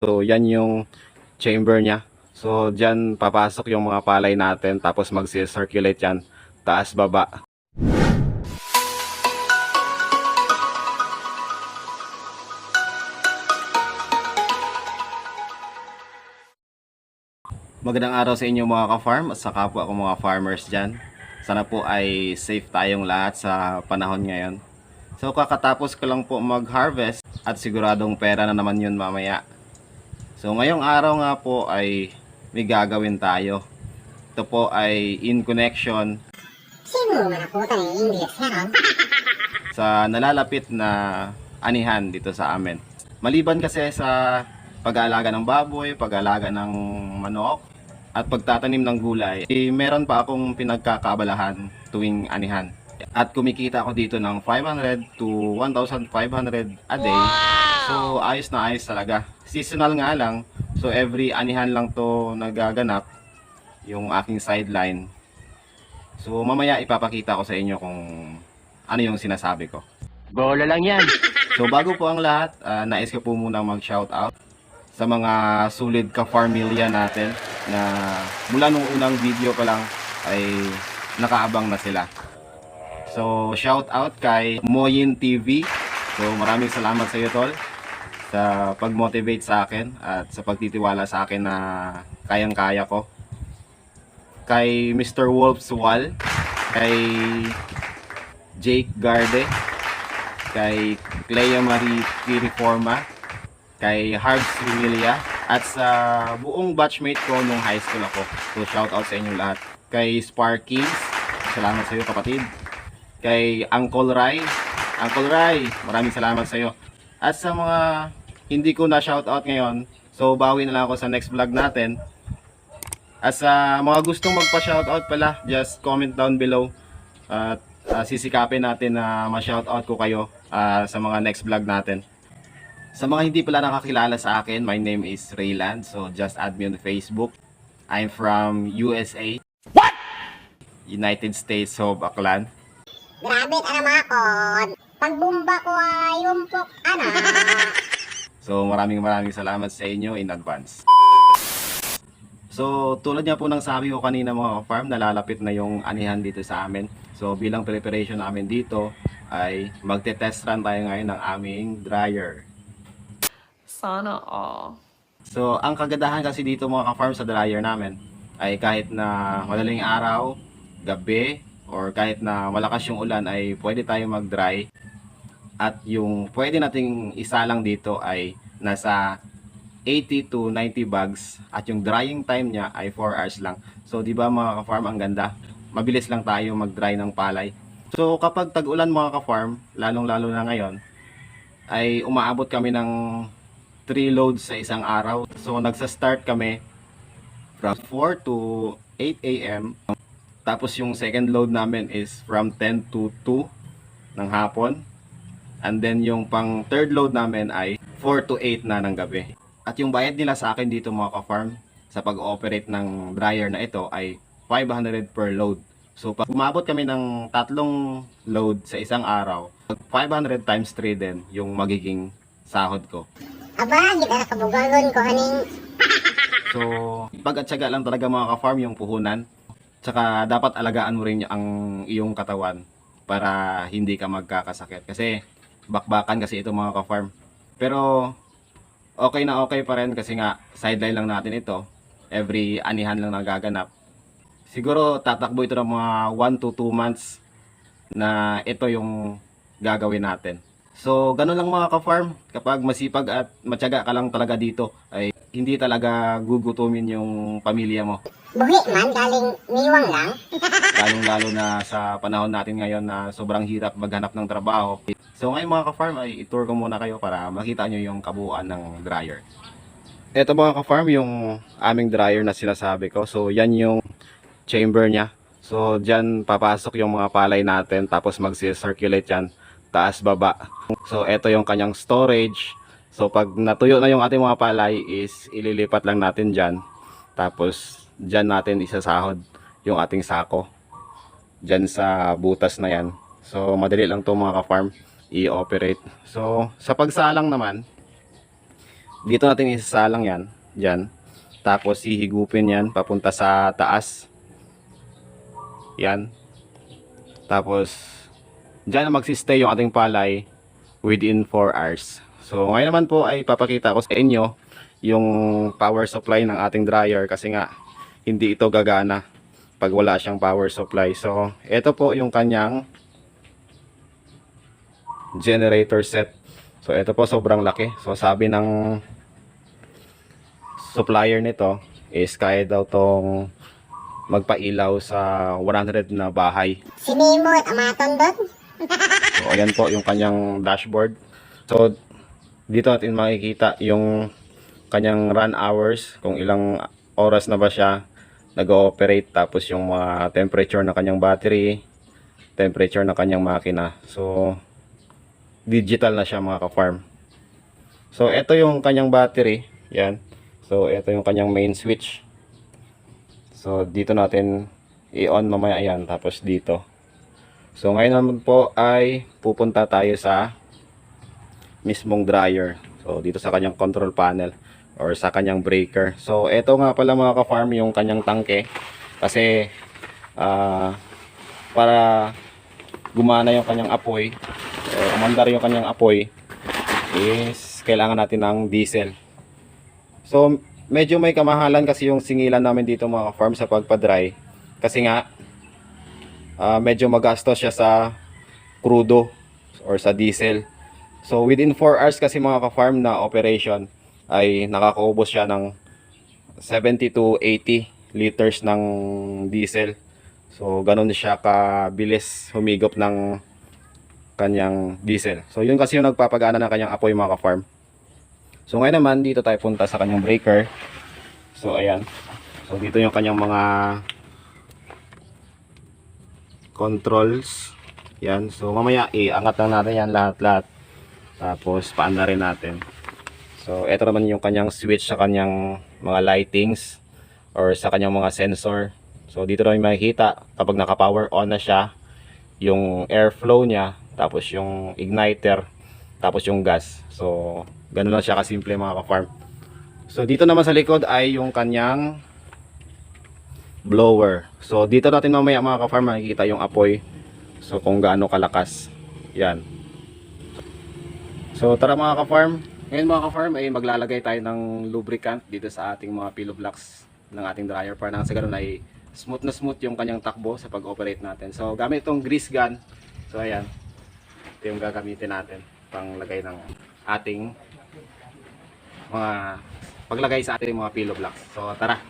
So, yan yung chamber niya. So, dyan papasok yung mga palay natin tapos mag-circulate yan taas baba. Magandang araw sa inyo mga ka-farm at sa kapwa ko mga farmers dyan. Sana po ay safe tayong lahat sa panahon ngayon. So kakatapos ko lang po mag-harvest at siguradong pera na naman yun mamaya. So ngayong araw nga po ay may gagawin tayo. Ito po ay in connection sa nalalapit na anihan dito sa amin. Maliban kasi sa pag-aalaga ng baboy, pag-aalaga ng manok, at pagtatanim ng gulay, eh, meron pa akong pinagkakabalahan tuwing anihan. At kumikita ako dito ng 500 to 1,500 a day. So, ayos na ayos talaga. Seasonal nga lang. So, every anihan lang to nagaganap yung aking sideline. So, mamaya ipapakita ko sa inyo kung ano yung sinasabi ko. Bola lang yan. So bago po ang lahat, ah, nais ko po muna mag-shoutout sa mga solid ka-farmilya natin na mula nung unang video ko lang ay nakaabang na sila. So shoutout kay Moyin TV. So maraming salamat sa iyo tol sa pag-motivate sa akin at sa pagtitiwala sa akin na kayang-kaya ko. Kay Mr. Wolf's Wall, kay Jake Garde, kay Clea Marie Kiriforma, kay Harbs Remilia, at sa buong batchmate ko nung high school ako. So shout out sa inyong lahat. Kay Sparkings, salamat sa iyo kapatid. Kay Uncle Rai, Uncle Rai, maraming salamat sa iyo. At sa mga hindi ko na shout out ngayon, so bawi na lang ako sa next vlog natin. At sa mga gustong magpa-shoutout pala, just comment down below. At ah, sisikapin natin na ma-shoutout ko kayo ah, sa mga next vlog natin. Sa mga hindi pala nakakilala sa akin, my name is Rayland. So just add me on Facebook. I'm from USA. What? United States of Aklan. Grabe ka naman ako. Pagbumba ko ay umpok, ano? So maraming maraming salamat sa inyo in advance. So tulad nga po ng sabi ko kanina mga farm, nalalapit na yung anihan dito sa amin. So bilang preparation namin dito ay magte-test run tayo ngayon ng aming dryer. Sana all. So ang kagandahan kasi dito mga ka-farm sa dryer namin ay kahit na madaling araw, gabi, or kahit na malakas yung ulan ay pwede tayo mag-dry. At yung pwede nating isalang dito ay nasa 80 to 90 bags at yung drying time niya ay 4 hours lang. So, di ba mga ka-farm, ang ganda. Mabilis lang tayo mag-dry ng palay. So, kapag tag-ulan mga ka-farm, lalong-lalo na ngayon, ay umaabot kami ng 3 loads sa isang araw. So, nagsa-start kami from 4 to 8 a.m. Tapos yung second load namin is from 10 to 2 ng hapon. And then yung pang third load namin ay 4 to 8 na ng gabi. At yung bayad nila sa akin dito mga ka-farm sa pag-ooperate ng dryer na ito ay 500 per load. So pag umabot kami ng tatlong load sa isang araw, 500 times 3 din yung magiging sahod ko. Aba, hindi ka nakabugagon ko, aning. So, pag-atsaga lang talaga mga ka-farm yung puhunan. Tsaka dapat alagaan mo rin ang iyong katawan para hindi ka magkakasakit. Kasi bakbakan kasi ito mga ka-farm. Pero okay na okay pa rin kasi nga sideline lang natin ito. Every anihan lang nagaganap. Siguro tatakbo ito ng mga 1 to 2 months na ito yung gagawin natin. So, ganun lang mga ka-farm. Kapag masipag at matyaga ka lang talaga dito, ay hindi talaga gugutumin yung pamilya mo. Buhi man, galing niwang lang. Lalong-lalo na sa panahon natin ngayon na sobrang hirap maghanap ng trabaho. So ngayon mga ka-farm ay itour ko muna kayo para makita nyo yung kabuuan ng dryer. Ito mga ka-farm yung aming dryer na sinasabi ko. So yan yung chamber niya. So dyan papasok yung mga palay natin tapos mag-circulate yan taas baba. So ito yung kanyang storage. So pag natuyo na yung ating mga palay is ililipat lang natin dyan. Tapos dyan natin isasahod yung ating sako dyan sa butas na yan. So, madali lang to mga ka-farm i-operate. So, sa pagsalang naman, dito natin isasalang yan, dyan. Tapos hihigupin yan papunta sa taas. Yan. Tapos dyan magsistay yung ating palay within 4 hours. So ngayon naman po ay papakita ko sa inyo yung power supply ng ating dryer kasi nga hindi ito gagana pag wala siyang power supply. So ito po yung kanyang generator set. So ito po sobrang laki. So sabi ng supplier nito is kaya daw tong magpailaw sa 100 na bahay. Sinimot, amaton doon. So ayan po yung kanyang dashboard. So dito natin makikita yung kanyang run hours, kung ilang oras na ba siya nag-ooperate tapos yung mga temperature ng kanyang battery, temperature ng kanyang makina. So digital na siya mga ka-farm. So ito yung kanyang battery, yan. So ito yung kanyang main switch. So dito natin i-on mamaya yan tapos dito. So ngayon naman po ay pupunta tayo sa mismong dryer. So dito sa kanyang control panel or sa kanyang breaker. So ito nga pala mga ka-farm yung kanyang tangke kasi ah, para gumana yung kanyang apoy or umandar yung kanyang apoy is kailangan natin ng diesel. So medyo may kamahalan kasi yung singilan namin dito mga ka-farm sa pagpa-dry kasi nga ah, medyo magastos siya sa crudo or sa diesel. So within 4 hours kasi mga ka-farm na operation ay nakakaubos siya ng 70 to 80 liters ng diesel. So ganun siya kabilis humigop ng kanyang diesel. So yun kasi yung nagpapagana ng kanyang apoy mga ka-farm. So ngayon naman dito tayo punta sa kanyang breaker. So ayan. So dito yung kanyang mga controls. Yan. So mamaya iangat lang natin yan lahat-lahat. Tapos paanda rin natin. So ito naman yung kanyang switch sa kanyang mga lightings or sa kanyang mga sensor. So dito namin makikita kapag naka-power on na siya, yung airflow niya, tapos yung igniter, tapos yung gas. So ganun lang siya kasimple mga ka-farm. So dito naman sa likod ay yung kanyang blower. So dito natin mamaya mga ka-farm makikita yung apoy. So kung gaano kalakas. Yan. So tara mga ka-farm. Ngayon mga ka-farm ay maglalagay tayo ng lubricant dito sa ating mga pillow blocks ng ating dryer para nang sa ganun ay smooth na smooth yung kanyang takbo sa pag-operate natin. So gamit itong grease gun. So ayan. Ito yung gagamitin natin pang lagay ng ating mga paglagay sa ating mga pillow blocks. So tara.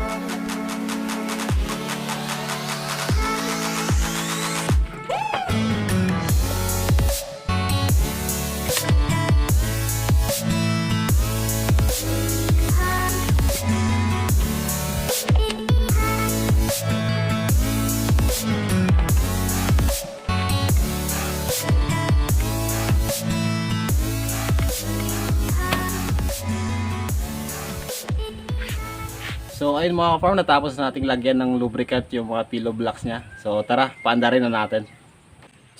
So ayun mga ka-farm, natapos na nating lagyan ng lubricant yung mga pillow blocks niya. So tara, paandarin na natin.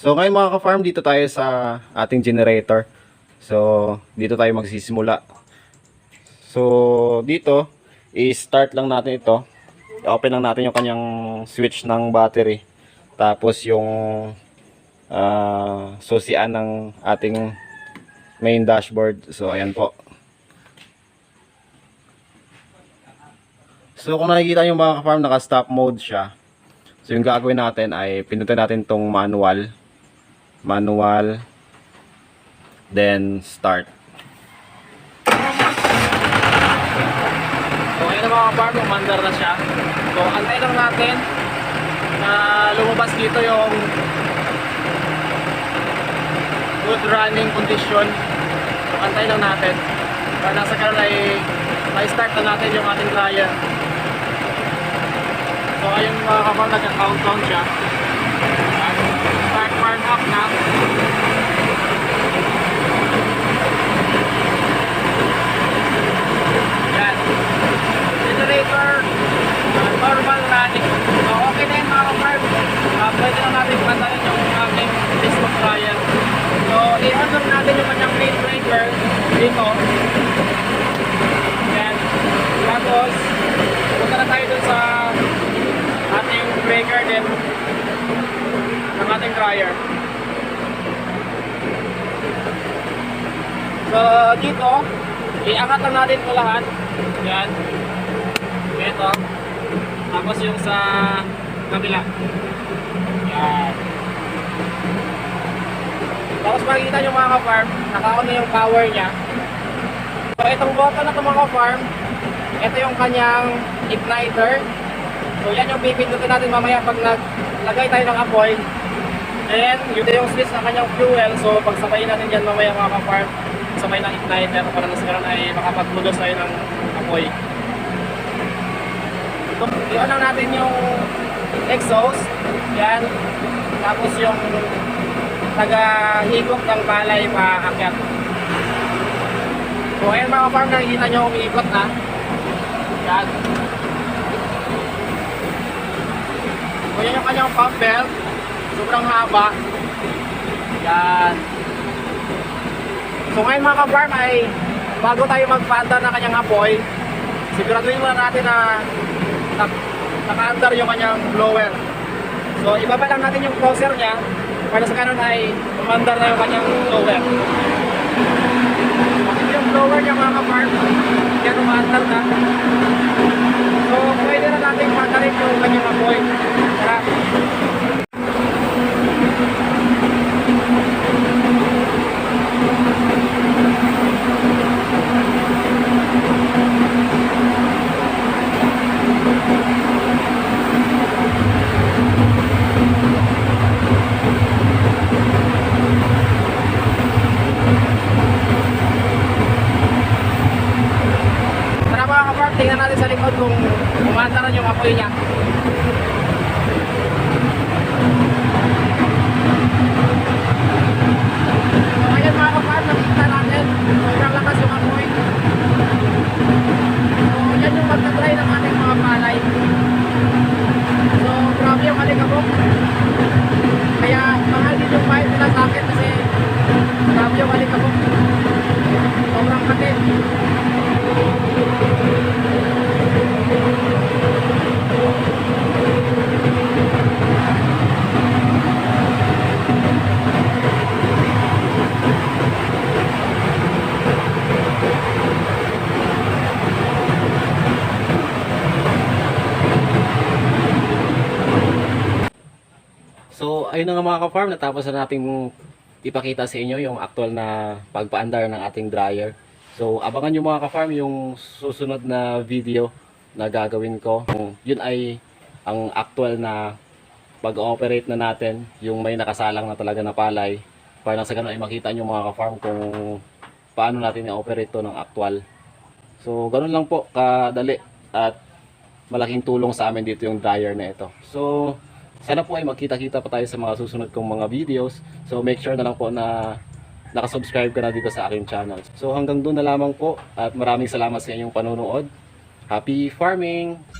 So ngayon mga ka-farm, dito tayo sa ating generator. So dito tayo magsisimula. So dito, i-start lang natin ito. I-open lang natin yung kanyang switch ng battery. Tapos yung ah, susian ng ating main dashboard. So ayan po. So kung nakikita nyo mga ka-farm, naka-stop mode siya. So yung gagawin natin ay pindutin natin tong manual. Manual. Then start. So ayun mga ka-farm, umandar na siya. So antay lang natin na lumabas dito yung good running condition. So antay lang natin. Para nasa kanan ay ma-start na natin yung ating dryer. So ayun mga kapal, nagka-countdown siya. Start burn up na. Yan. Generator, uh, normal running. So okay na yun mga kapal. Uh, pwede na natin pantalin yung ating disco dryer. So i-on natin yung kanyang main breaker. dito. Yan. Tapos, punta na tayo dun sa ating breaker din ng ating dryer. So, dito, iangat lang natin ito lahat. Yan. Ito. Tapos yung sa kabila. Yan. Tapos makikita nyo mga ka-farm, naka-on na yung power niya. So itong button na ito mga ka-farm, ito yung kanyang igniter. So yan yung pipindutin natin mamaya pag naglagay tayo ng apoy. And yun yung switch ng kanyang fuel. So pagsabayin natin yan mamaya mga ka-farm, sabay ng igniter para na ganun ay makapagpulos tayo ng apoy. So, i-on lang natin yung exhaust. Yan. Tapos yung taga-higop ng palay paakyat. So ayan mga farm, nakikita nyo umiikot na. Yan. So yan yung kanyang pump belt. Sobrang haba. Yan. So ngayon mga farm ay bago tayo magpaanda ng kanyang apoy, siguraduhin muna natin na nak- naka-under yung kanyang blower. So ibaba lang natin yung crosser niya para sa kanon ay umandar na yung kanyang blower. Ito yung blower niya mga ka-farm. Yan umandar na. So pwede na natin patarin yung kanyang apoy. Tara. Tara mga ka-farm, tingnan natin sa likod kung umandar na yung apoy niya. So ayan mga ka-farm, nakikita natin. Sobrang lakas yung apoy. Yung magta-try ng mga palay. So grabe yung alikabok. Kaya mahal din yung bayad nila sa akin kasi grabe yung alikabok. Sobrang kati. So, ayun na nga mga ka-farm, natapos na nating ipakita sa inyo yung actual na pagpaandar ng ating dryer. So, abangan nyo mga ka-farm yung susunod na video na gagawin ko. Yun ay ang actual na pag-ooperate na natin, yung may nakasalang na talaga na palay. Para sa ganun ay makita nyo mga ka-farm kung paano natin i-operate to ng actual. So, ganun lang po, kadali at malaking tulong sa amin dito yung dryer na ito. So, sana po ay magkita-kita pa tayo sa mga susunod kong mga videos. So make sure na lang po na nakasubscribe ka na dito sa aking channel. So hanggang doon na lamang po at maraming salamat sa inyong panonood. Happy farming!